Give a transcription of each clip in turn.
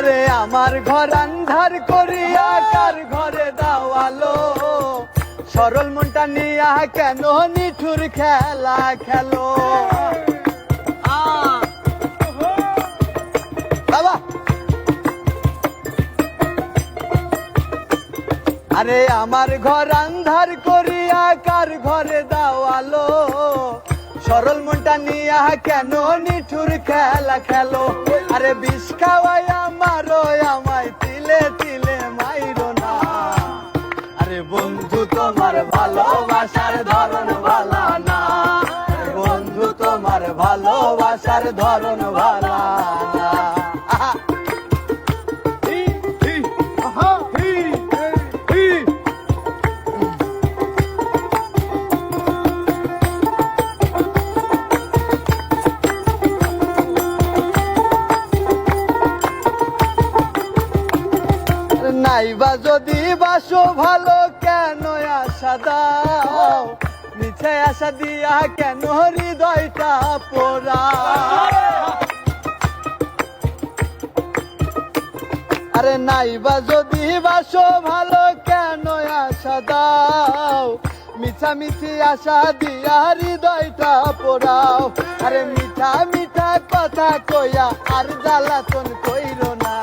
আরে আমার ঘর আন্ধার করিয়া কার ঘরে দাওয়ালো সরল মনটা নিয়া কেন নিঠুর খেলা খেলো? আরে আমার ঘর আন্ধার করিয়া কার ঘরে দাওয়ালো সরল মনটা নিয়া কেন নিঠুর খেলা খেলো? আরে বিষ খাওয়াই আমারও আমায় তিলে তিলে মাইরো না। আরে বন্ধু, তোমার ভালোবাসার ধরন ভালা না। বন্ধু, তোমার ভালোবাসার ধরন ভালা নাইবা যদি বাসো ভালো, কেন আশা দাও? মিছে আশা দিয়া কেন হৃদয়টা পোড়া আরে নাইবা যদি বাসো ভালো, কেন আশা দাও? মিঠা মিছি আশা দিয়া হৃদয়টা পোড়াও। আরে মিঠা মিঠা কথা কইয়া আর জ্বালাতন কইরো না।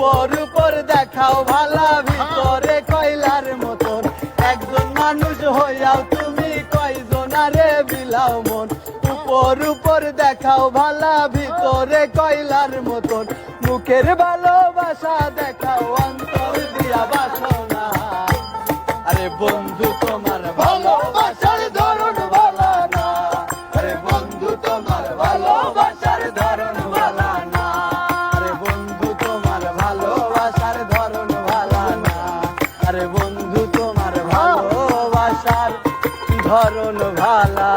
উপর উপর দেখাও ভালা ভিতরে কয়লার মতন। একজন মানুষ হইয়াও তুমি কয়জন আরে বিলাও মন। উপর উপর দেখাও ভালা ভিতরে কয়লার মতন। মুখের ভালোবাসা দেখাও অন্তর দিয়া বাসনা। আরে বন্ধু ধরন ভালা।